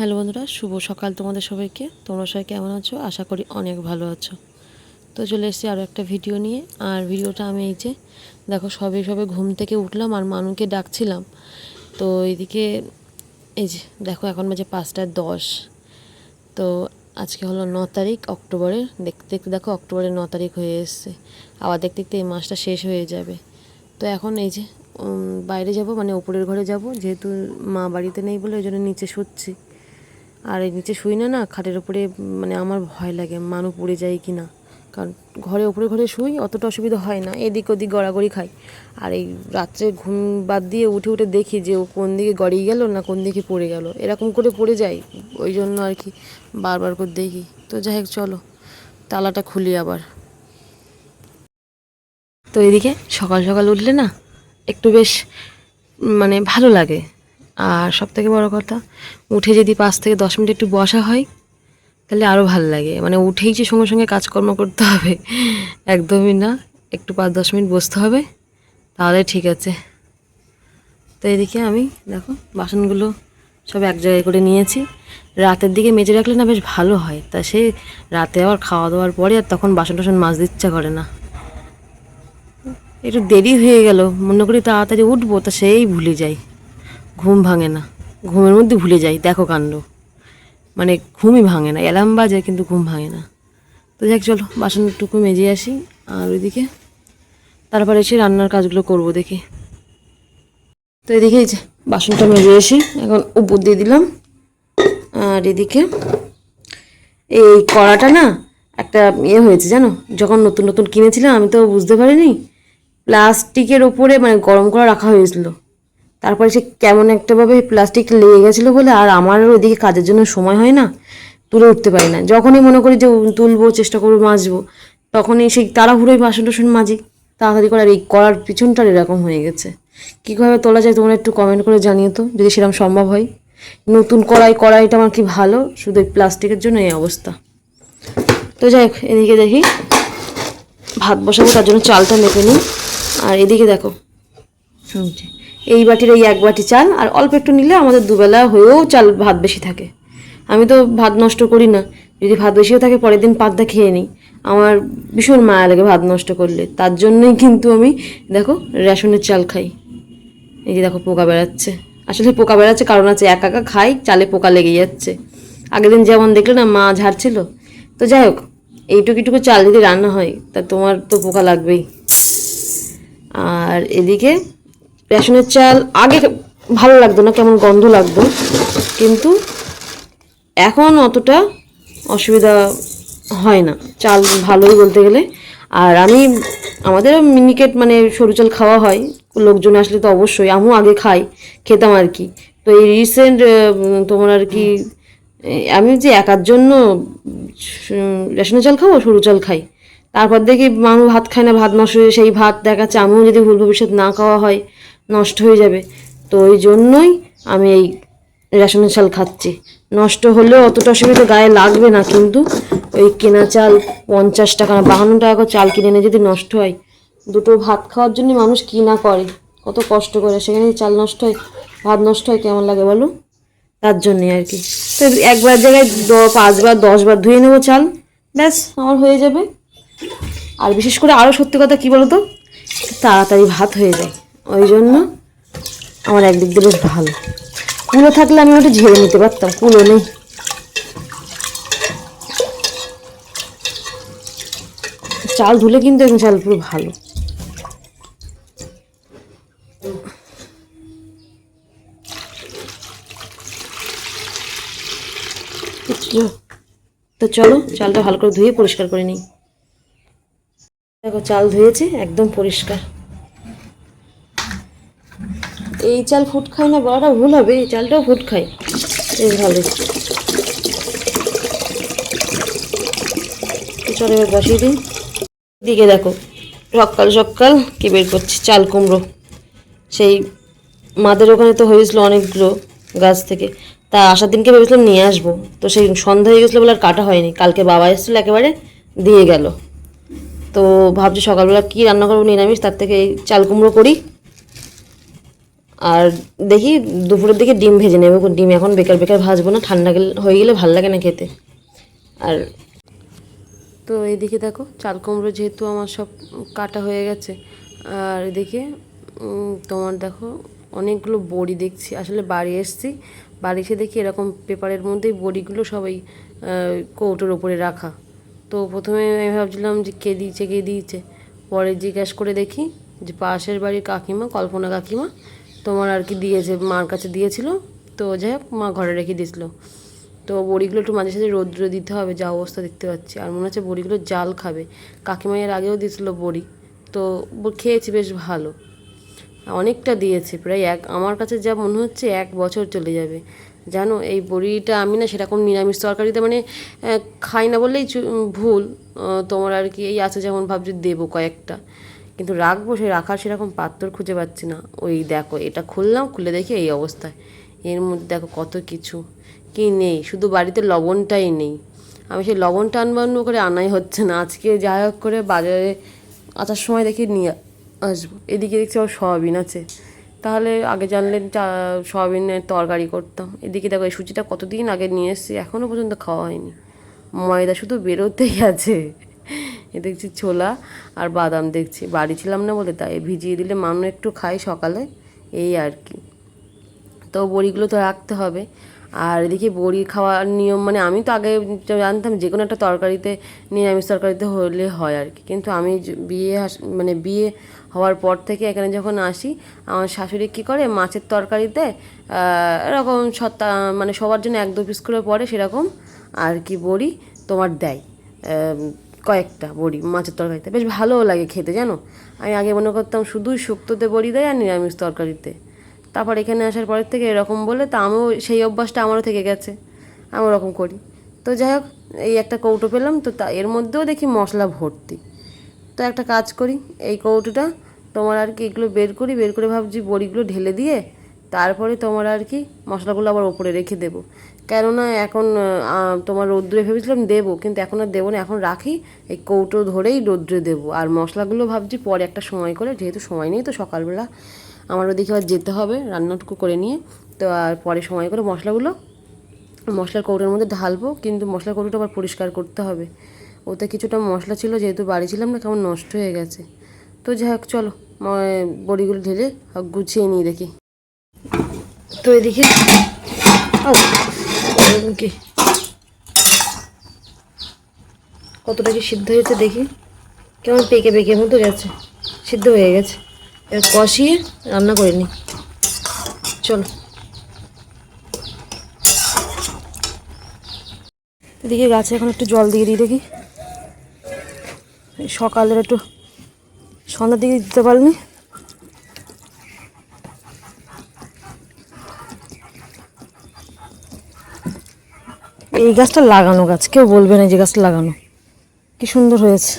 Hello বন্ধুরা, শুভ সকাল তোমাদের সবাইকে। তোমরা সবাই কেমন আছো? আশা করি অনেক ভালো আছো। তো চলে এসেছি আরও একটা ভিডিও নিয়ে। আর ভিডিওটা আমি এই যে, দেখো সবে সবে ঘুম থেকে উঠলাম আর মানুকে ডাকছিলাম। তো এইদিকে এই যে দেখো এখন বাজে পাঁচটা দশ। তো আজকে হলো ন তারিখ অক্টোবরের। দেখতে দেখতে দেখো অক্টোবরের ন তারিখ হয়ে এসছে। আবার দেখতে দেখতে এই মাসটা শেষ হয়ে যাবে। তো এখন এই যে বাইরে যাব মানে উপরের ঘরে যাব। যেহেতু মা বাড়িতে নেই বলে ওই জন্য নিচে শুচ্ছি। আর এই নিচে শুই না না, খাটের উপরে মানে আমার ভয় লাগে, মানু পড়ে যায় কি না কারণ ঘরে ওপরে ঘরে শুই, অতটা অসুবিধা হয় না, এদিক ওদিক গড়াগড়ি খাই। আর এই রাত্রে ঘুম বাদ দিয়ে উঠে উঠে দেখি যে ও কোন দিকে গড়িয়ে গেল না কোন দিকে পড়ে গেল। এরকম করে পড়ে যাই, ওই জন্য আর কি বারবার করে দেখি। তো যাই হোক, চলো, তালাটা খুলি আবার। তো এদিকে সকাল সকাল উঠলে না, একটু বেশ মানে ভালো লাগে। আর সব থেকে বড় কথা, উঠে যদি পাঁচ থেকে দশ মিনিট একটু বসা হয়, তাহলে আরও ভালো লাগে। মানে উঠেই যে সঙ্গে সঙ্গে কাজকর্ম করতে হবে, একদমই না। একটু পাঁচ দশ মিনিট বসতে হবে, তাহলে ঠিক আছে। তো এদিকে আমি, দেখো, বাসনগুলো সব এক জায়গায় করে নিয়েছি। রাতের দিকে মেজে রাখলে না বেশ ভালো হয়, তা সে রাতে আবার খাওয়া দাওয়ার পরে আর তখন বাসন টাসন মাজতে ইচ্ছা করে না। একটু দেরি হয়ে গেল, মনে করি তাড়াতাড়ি উঠবো, তা সেই ভুলে যাই। ঘুম ভাঙে না। ঘুমের মধ্যে ভুলে যাই, দেখো কাণ্ড। মানে ঘুমই ভাঙে না, অ্যালার্ম বাজে কিন্তু ঘুম ভাঙে না। তো যাক, চলো, বাসনটুকু মেজে আসি, আর ওইদিকে তারপরে এসে রান্নার কাজগুলো করব দেখি। তো এদিকে যে, বাসনটা মেজে এসে এখন উপর দিয়ে দিলাম। আর এদিকে এই কড়াটা না একটা ইয়ে হয়েছে, জানো? যখন নতুন নতুন কিনেছিলাম, আমি তো বুঝতে পারিনি, প্লাস্টিকের ওপরে মানে গরম করা রাখা হয়েছিল। তারপরে সে কেমন একটাভাবে প্লাস্টিক লেগে গেছিল বলে আর আমার ওইদিকে কাজের জন্য সময় হয় না তুলে উঠতে পারি না। যখনই মনে করি যে তুলবো চেষ্টা করব মাজবো তখনই সেই তাড়াহুড়োই বাসন টাসন মাজি। তাড়াতাড়ি করে আর এই করার পিছনটার এরকম হয়ে গেছে। কীভাবে তোলা যায় তোমরা একটু কমেন্ট করে জানিও তো যদি সেরকম সম্ভব হয়। নতুন কড়াই কড়াইটা আমার কি ভালো? শুধু এই প্লাস্টিকের জন্য এই অবস্থা। তো যাই হোক এদিকে দেখি। ভাত বসাবো তার জন্য চালটা মেপে নিই। আর এদিকে দেখো। হুম, এই বাটির এই এক বাটি চাল, আর অল্প একটু নিলে আমাদের দুবেলা হয়েও চাল ভাত বেশি থাকে। আমি তো ভাত নষ্ট করি না। যদি ভাত বেশিও থাকে, পরের দিন পাতটা খেয়ে নিই। আমার ভীষণ মায়া লাগে ভাত নষ্ট করলে। তার জন্যই কিন্তু আমি, দেখো, রেশনের চাল খাই। এই যে দেখো, পোকা বেড়াচ্ছে। আসলে পোকা বেড়াচ্ছে কারণ আছে, একা একা খাই, চালে পোকা লেগে যাচ্ছে। আগের দিন যেমন দেখলে না, মা ঝাড়ছিল। তো যাই হোক এইটুকুটুকু চাল যদি রান্না হয়, তা তোমার তো পোকা লাগবেই। আর এদিকে রেশনের চাল আগে ভালো লাগতো না, কেমন গন্ধ লাগতো। কিন্তু এখন অতটা অসুবিধা হয় না, চাল ভালোই বলতে গেলে। আর আমি আমাদেরও মিনিকেট মানে সরু চাল খাওয়া হয়, লোকজন আসলে তো অবশ্যই, আমিও আগে খাই, খেতাম আর কি। তো এই রিসেন্ট তোমার আর কি, আমি যে একার জন্য রেশনের চাল খাব, সরু চাল খাই। তারপর দেখি মানুষ ভাত খায় না, ভাত নষ্ট সেই ভাত দেখাচ্ছে, আমিও যদি ভুল ভবিষ্যৎ না খাওয়া হয় নষ্ট হয়ে যাবে। তো ওই জন্যই আমি এই রেশনের চাল খাচ্ছি। নষ্ট হলেও অতটা অসুবিধা গায়ে লাগবে না, কিন্তু ওই কেনা চাল পঞ্চাশ টাকা বাহান্ন টাকা চাল কিনে এনে যদি নষ্ট হয়, দুটো ভাত খাওয়ার জন্য মানুষ কি না করে, কত কষ্ট করে সেখানে চাল নষ্ট হয়, ভাত নষ্ট হয় কেমন লাগে বলো? তার জন্যে আর কি। তো একবার জায়গায় পাঁচবার, দশবার ধুয়ে নেব চাল, ব্যাস, আমার হয়ে যাবে। আর বিশেষ করে আরও সত্যি কথা কী বলো তো তাড়াতাড়ি ভাত হয়ে যায়। ওই জন্য আমার একদিক দিয়ে বেশ ভালো। কুলো থাকলে আমি ওটা ঝেড়ে নিতে পারতাম, কুলো নেই। চাল ধুলে কিন্তু এখন চাল পুরো ভালো। তো চলো, চালটা ভালো করে ধুয়ে পরিষ্কার করে নিই। দেখো, চাল ধুয়েছে, একদম পরিষ্কার। এই চাল ফুট খায় না বলাটা ভুল হবে, এই চালটাও ফুট খায়। বেশ ভালো চলো এবার বসিয়ে দিকে দেখো সকাল সকাল কি বের করছি, চাল কুমড়ো। সেই মাদের ওখানে তো হয়েছিল অনেকগুলো গাছ থেকে। তা আসার দিনকে ভেবেছিলাম নিয়ে আসব। তো সেই সন্ধ্যা হয়ে গেছিল বলে আর কাটা হয়নি। কালকে বাবা এসেছিল একেবারে দিয়ে গেল। তো ভাবছি সকালবেলা কী রান্না করব নিরামিষ, তার থেকে এই চাল কুমড়ো করি। আর দেখি দুপুরের দিকে ডিম ভেজে নেব। ডিম এখন বেকার বেকার ভাজবো না, ঠান্ডা হয়ে গেলে ভালো লাগে না খেতে। আর তো এইদিকে দেখো, চাল কুমড়ো যেহেতু আমার সব কাটা হয়ে গেছে, আর এদিকে তোমার দেখো অনেকগুলো বড়ি দেখছি। আসলে বাড়ি এসছি, বাড়ি এসে দেখি এরকম পেপারের মধ্যেই বড়িগুলো সবাই কৌটোর ওপরে রাখা। তো প্রথমে আমি ভাবছিলাম যে কে দিয়েছে কে দিয়েছে? পরে জিজ্ঞাসা করে দেখি যে পাশের বাড়ির কাকিমা, কল্পনা কাকিমা তোমার আর কি দিয়েছে, মার কাছে দিয়েছিল। তো যাই হোক, মা ঘরে রেখে দিয়েছিল। তো বড়িগুলো একটু মাঝে সাঝে রৌদ্র দিতে হবে, যা অবস্থা দেখতে পাচ্ছি। আর মনে হচ্ছে বড়িগুলো জাল খাবে। কাকিমা এর আগেও দিয়েছিল বড়ি। তো খেয়েছি বেশ ভালো। অনেকটা দিয়েছে, প্রায় এক আমার কাছে যা মনে হচ্ছে এক বছর চলে যাবে। জানো, এই বড়িটা আমি না সেরকম নিরামিষ তরকারিতে মানে খাই না বললেই ভুল। তোমার আর কি এই আছে যেমন ভাবছি দেবো কয়েকটা। কিন্তু রাখব সে রাখার সেরকম পাত্র খুঁজে পাচ্ছি না। ওই দেখো, এটা খুললাম, খুলে দেখি এই অবস্থায়। এর মধ্যে দেখো কত কিছু। কি নেই? শুধু বাড়িতে লবণটাই নেই। আমি সেই লবণটা আনব আনব করে আনাই হচ্ছে না। আজকে যাই হোক করে বাজারে আসার সময় দেখি নিয়ে আসব। এদিকে দেখছি আবার সয়াবিন আছে। তাহলে আগে জানলে সয়াবিনের তরকারি করতাম। এদিকে দেখো এই সুজিটা কতদিন আগে নিয়ে এসেছি এখনও পর্যন্ত খাওয়া হয়নি। ময়দা শুধু বেরোতেই আছে। এ দেখছি ছোলা আর বাদাম দেখছি। বাড়ি ছিলাম না বলে তাই ভিজিয়ে দিলে মানুষ একটু খাই সকালে, এই আর কি। তো বড়িগুলো তো রাখতে হবে। আর এদিকে বড়ি খাওয়ার নিয়ম মানে আমি তো আগে জানতাম যে কোনো একটা তরকারিতে, নিরামিষ তরকারিতে হলে হয় আর কি। কিন্তু আমি বিয়ে মানে বিয়ে হওয়ার পর থেকে এখানে যখন আসি, আমার শাশুড়ি কী করে মাছের তরকারিতে এরকম সত্তা মানে সবার জন্য এক দু পিস করে পড়ে সেরকম আর কি বড়ি তোমার দেয়। কয়েকটা বড়ি, মাছের তরকারিতে। বেশ ভালোও লাগে খেতে, জানো? আমি আগে মনে করতাম শুধুই শুক্তোতে বড়ি দেয় আর নিরামিষ তরকারিতে। তারপর এখানে আসার পরের থেকে এরকম বলে, তা আমিও সেই অভ্যাসটা আমারও থেকে গেছে। আমি ওরকম করি। তো যাই হোক, এই একটা কৌটো পেলাম, তো তা, এর মধ্যেও দেখি মশলা ভর্তি। তো একটা কাজ করি, এই কৌটোটা তোমার আর কি এগুলো বের করি, বের করে ভাবছি বড়িগুলো ঢেলে দিয়ে তারপরে তোমার আর কি মশলাগুলো আবার ওপরে রেখে দেবো। কেননা এখন তোমার রৌদ্রে ভেবেছিলাম দেবো, কিন্তু এখন আর দেবো না। এখন রাখি, এই কৌটো ধরেই রৌদ্রে দেবো। আর মশলাগুলো ভাবছি পরে একটা সময় করে, যেহেতু সময় নেই তো সকালবেলা। আমার ওদিকে আবার যেতে হবে রান্নাটুকু করে নিয়ে। তো আর পরে সময় করে মশলাগুলো, মশলার কৌটোর মধ্যে ঢালবো, কিন্তু মশলার কৌটোটা আবার পরিষ্কার করতে হবে। ওতে কিছুটা মশলা ছিল, যেহেতু বাড়ি ছিলাম না, কেমন নষ্ট হয়ে গেছে। তো যাই হোক, চলো বড়িগুলো ঢেলে গুছিয়ে নিই দেখি। তো এদিকে কতটা কি সিদ্ধ হয়েছে দেখি। কেমন পেকে পেকে মতো গেছে। সিদ্ধ হয়ে গেছে। এবার কষিয়ে রান্না করে নিই। চলো। এদিকে গাছে এখন একটু জল দিয়ে দিই দেখি। সকালের একটু সন্ধ্যার দিকে দিতে পারিনি এই গাছটা লাগানো গাছ, কেউ বলবে না যে গাছটা লাগানো। কি সুন্দর হয়েছে।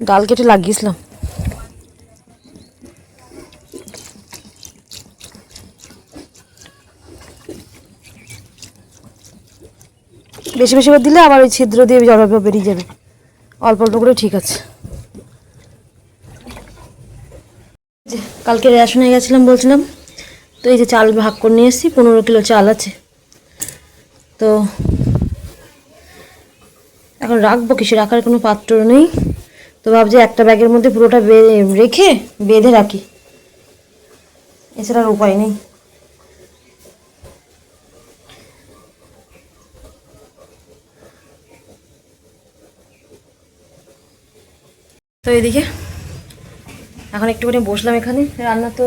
ডাল কেটে লাগিয়েছিলাম। বেশি বেশি দিলে আবার ওই ছিদ্র দিয়ে জল অল্প বেরিয়ে যাবে। অল্প অল্প করে ঠিক আছে। কালকে রেশনে গেছিলাম বলছিলাম, তো এই যে চাল ভাগ করে নিয়ে এসেছি, পনেরো কিলো চাল আছে। তো এখন রাখব কিছু রাখার কোনো পাত্র নেই। তো ভাবছি একটা ব্যাগের মধ্যে পুরোটা রেখে বেঁধে রাখি। এছাড়া উপায় নেই। তো এদিকে এখন একটুখানি বসলাম এখানে। রান্না তো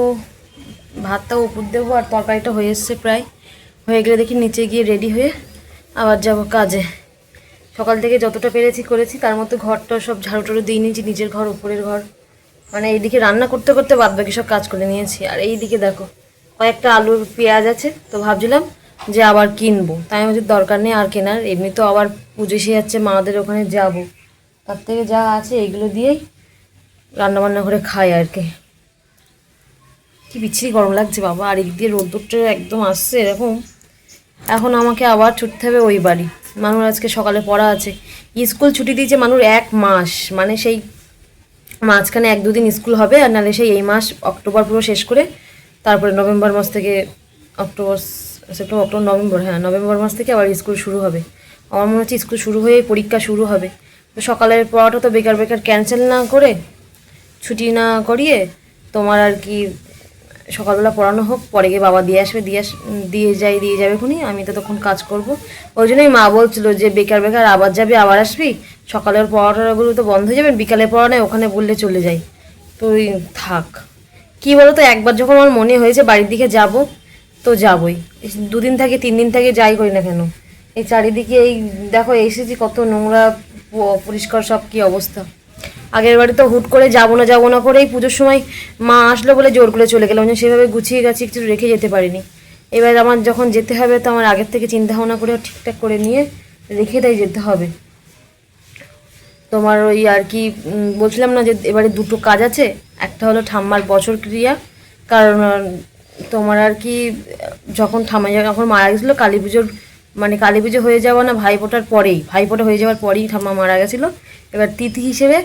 ভাতটাও উপর দেবো আর তরকারিটা হয়ে এসছে প্রায়। হয়ে গেলে দেখি নিচে গিয়ে রেডি হয়ে আবার যাব কাজে। সকাল থেকে যতটা পেরেছি করেছি, তার মধ্যে ঘরটা সব ঝাড়ু টাড়ু দিয়ে নিয়েছি, নিজের ঘর, উপরের ঘর। মানে এইদিকে রান্না করতে করতে বাদ বাকি সব কাজ করে নিয়েছি। আর এই দিকে দেখো, কয়েকটা আলুর পেঁয়াজ আছে, তো ভাবছিলাম যে আবার কিনবো। তাই আমি বলছি দরকার নেই আর কেনার, এমনি তো আবার পুজো এসে যাচ্ছে মাদের ওখানে যাব। তার থেকে যা আছে এগুলো দিয়েই রান্না বান্না করে খাই আর কি। কি বিচ্ছিরি গরম লাগছে বাবা, আর এদিক দিয়ে রোদ্দুরটা একদম আসছে এরকম। এখন আমাকে আবার ছুটতে হবে ওই বাড়ি। মানুষ আজকে সকালে পড়া আছে। স্কুল ছুটি দিয়েছে মানুষ এক মাস। মানে সেই মাঝখানে এক দুদিন স্কুল হবে আর নাহলে সেই এই মাস অক্টোবর পুরো শেষ করে তারপরে নভেম্বর মাস থেকে অক্টোবর, সেপ্টেম্বর, অক্টোবর, নভেম্বর হ্যাঁ নভেম্বর মাস থেকে আবার স্কুল শুরু হবে। আমার মনে হচ্ছে স্কুল শুরু হয়ে পরীক্ষা শুরু হবে। তো সকালের পড়াটা তো বেকার বেকার ক্যান্সেল না করে ছুটি না করিয়ে তোমার আর কি সকালবেলা পড়ানো হোক, পরে গিয়ে বাবা দিয়ে আসবে, দিয়ে দিয়ে যাই, দিয়ে যাবে খুনি আমি তো তখন কাজ করব। ওই জন্যই মা বলছিল যে বেকার বেকার, আবার যাবি, আবার আসবি। সকালের পড়াটাগুলো তো বন্ধ হয়ে যাবে, বিকালে পড়া নেই, ওখানে বললে চলে যাই। তুই থাক। কি বলো তো একবার যখন আমার মনে হয়েছে বাড়ির দিকে যাব, তো যাবই। দুদিন থেকে, তিন দিন থেকে যাই করি না কেন? এই চারিদিকে এই, দেখো, এসেছি কত নোংরা পরিষ্কার সব কি অবস্থা। আগের বাড়ি তো হুট করে যাব না যাব না করে এই পুজোর সময় মা আসলো বলে জোর করে চলে গেলাম। সেভাবে গুছিয়ে গেছি একটু রেখে যেতে পারিনি। এবার আমার যখন যেতে হবে, তো আমার আগের থেকে চিন্তা ভাবনা করে ঠিকঠাক করে নিয়ে রেখে তাই যেতে হবে। তোমার ওই আর কি বলছিলাম না যে এবারে দুটো কাজ আছে, একটা হলো ঠাম্মার বছর ক্রিয়া, কারণ, তোমার আর কি, যখন ঠাম্মা যখন মারা গেছিল, কালী পুজোর মানে কালী পুজো হয়ে যাওয়া না ভাইফোঁটার পরেই, ভাইফোঁটা হয়ে যাওয়ার পরেই ঠাম্মা মারা গেছিল। এবার তিথি হিসেবে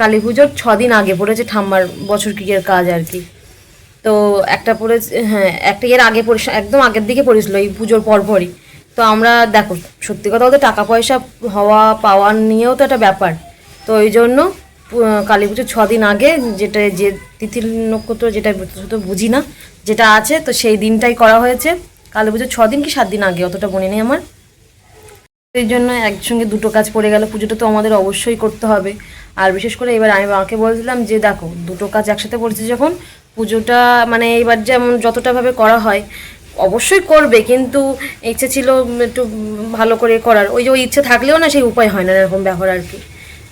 কালী পুজোর ছ দিন আগে পড়েছে ঠাম্মার বছর ক্রিয়ার কাজ আর কি। তো একটা পড়েছে হ্যাঁ একটা এর আগে পড়ে, একদম আগের দিকে পড়েছিল এই পুজোর পরপরই। তো আমরা, দেখো, সত্যি কথা বলতে টাকা পয়সা হওয়া, পাওয়া নিয়েও তো একটা ব্যাপার। তো ওই জন্য কালী পুজোর ছ দিন আগে যেটা, যে তিথির নক্ষত্র, যেটা বুঝি না, যেটা আছে, তো সেই দিনটাই করা হয়েছে। কালী পুজোর ছ দিন কি সাত দিন আগে? অতটা মনে নেই আমার। এই জন্য একসঙ্গে দুটো কাজ পড়ে গেল। পুজোটা তো আমাদের অবশ্যই করতে হবে। আর বিশেষ করে এবার আমি মাকে বলছিলাম যে, দেখো, দুটো কাজ একসাথে পড়েছে যখন, পুজোটা মানে এবার যেমন যতটা ভাবে করা হয়, অবশ্যই করবে। কিন্তু ইচ্ছে ছিল একটু ভালো করে করার। ওই যে ওই ইচ্ছে থাকলেও না সেই উপায় হয় না এরকম ব্যাপার আর কি।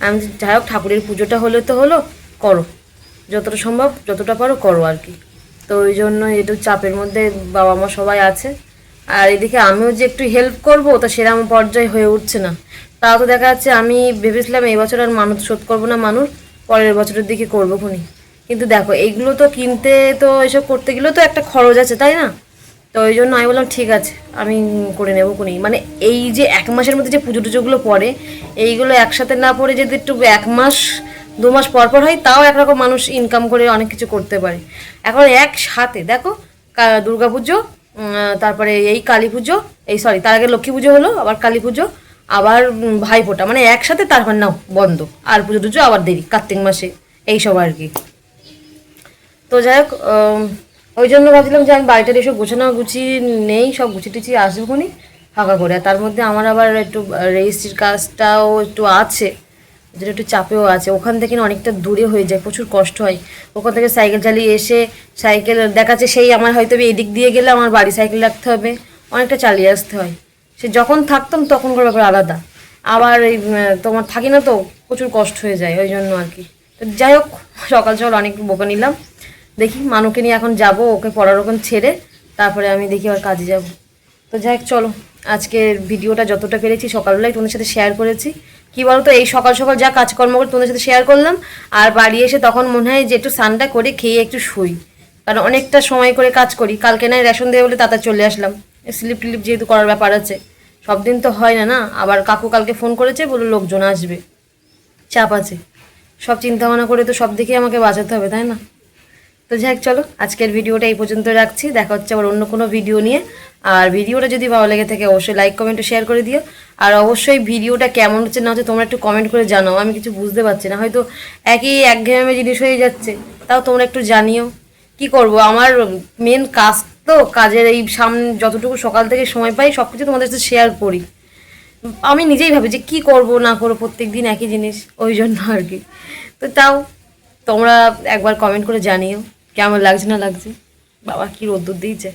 আমি যাই হোক, ঠাকুরের পুজোটা হলে তো হলো, করো। যতটা সম্ভব, যতটা পারো করো আর কি। তো ওই জন্য একটু চাপের মধ্যে বাবা মা সবাই আছে। আর এদিকে আমিও যে একটু হেল্প করব, তো সেরকম পর্যায়ে হয়ে উঠছে না। তাও তো দেখা যাচ্ছে আমি ভেবেছিলাম এই বছর আর মানুষ শোধ করব না মানুষ পরের বছরের দিকে করব খুনি। কিন্তু দেখো এইগুলো তো কিনতে তো এসব করতে গেলেও তো একটা খরচ আছে, তাই না? তো ওই জন্য আমি বললাম, ঠিক আছে, আমি করে নেব কোনি মানে এই যে এক মাসের মধ্যে যে পুজো টুজোগুলো পড়ে, এইগুলো একসাথে না পড়ে যদি একটু এক মাস দু মাস পর পর হয় তাও একরকম মানুষ ইনকাম করে অনেক কিছু করতে পারে। এখন একসাথে দেখো দুর্গাপুজো উম, তারপরে এই কালী পুজো এই সরি তার আগে লক্ষ্মী পুজো হলো আবার কালী পুজো আবার ভাইফোঁটা মানে একসাথে তারপর নাও বন্ধ। আর পুজো টুজো আবার দেরি কার্তিক মাসে এইসব আর কি। তো যাই হোক ওই জন্য ভাবছিলাম যে আমি বাড়িটার এসব গোছানো গুছি নেই সব গুছি টুচি আসবোনি ফাঁকা করে। তার মধ্যে আমার আবার একটু রেজিস্ট্রির কাজটাও একটু আছে। যেটা একটু চাপেও আছে। ওখান থেকে না অনেকটা দূরে হয়ে যায়, প্রচুর কষ্ট হয়। ওখান থেকে সাইকেল চালিয়ে এসে সাইকেল দেখাচ্ছে, সেই আমার হয়তো এদিক দিয়ে গেলে আমার বাড়ি সাইকেল রাখতে হবে, অনেকটা চালিয়ে আসতে হয়। সে যখন থাকতাম তখন করে ব্যাপার আলাদা। আবার এই তোমার থাকি না তো, প্রচুর কষ্ট হয়ে যায়, ওই জন্য আর কি। তো যাই হোক, সকাল সকাল অনেক বোকা নিলাম। দেখি মানুকে নিয়ে এখন যাব, ওকে পড়ার ওখান ছেড়ে, তারপরে আমি দেখি আবার কাজে যাব। তো যাই হোক, চলো। আজকের ভিডিওটা যতটা পেরেছি, সকালবেলায় তোমাদের সাথে শেয়ার করেছি। কি বলতো, এই সকাল সকাল যা কাজকর্ম করে তোমাদের সাথে শেয়ার করলাম, আর বাড়ি এসে তখন মনে হয় যে একটু স্নানটা করে খেয়ে একটু শুই। কারণ অনেকটা সময় করে কাজ করি, কালকে নাই রেশন দেবে বলে তাতে চলে আসলাম। স্লিপ টিলিপ যেহেতু করার ব্যাপার আছে, সব দিন তো হয় না না, আবার কাকু কালকে ফোন করেছে বলে লোকজন আসবে। চাপ আছে। সব চিন্তা ভাবনা করে তো সব দিকেই আমাকে বাঁচাতে হবে, তাই না? তো যাই চলো, আজকের ভিডিওটা এই পর্যন্ত রাখছি। দেখা হচ্ছে আবার অন্য কোনো ভিডিও নিয়ে। আর ভিডিওটা যদি ভালো লেগে থাকে, অবশ্যই লাইক কমেন্ট শেয়ার করে দিও। আর অবশ্যই ভিডিওটা কেমন হচ্ছে না হচ্ছে তোমরা একটু কমেন্ট করে জানাও। আমি কিছু বুঝতে পারছি না। হয়তো একই একঘেয়েমে জিনিস হয়ে যাচ্ছে। তাও তোমরা একটু জানিও। কি করব? আমার মেন কাজ তো কাজের এই সামনে যতটুকু সকাল থেকে সময় পাই সব কিছু তোমাদের সাথে শেয়ার করি। আমি নিজেই ভাবি যে কি করব, না করব প্রত্যেক দিন একই জিনিস। ওই জন্য আর কি। তো তাও তোমরা একবার কমেন্ট করে জানিও। কেমন লাগছে না লাগছে? বাবা কি রোদ্দুর দিয়েছে?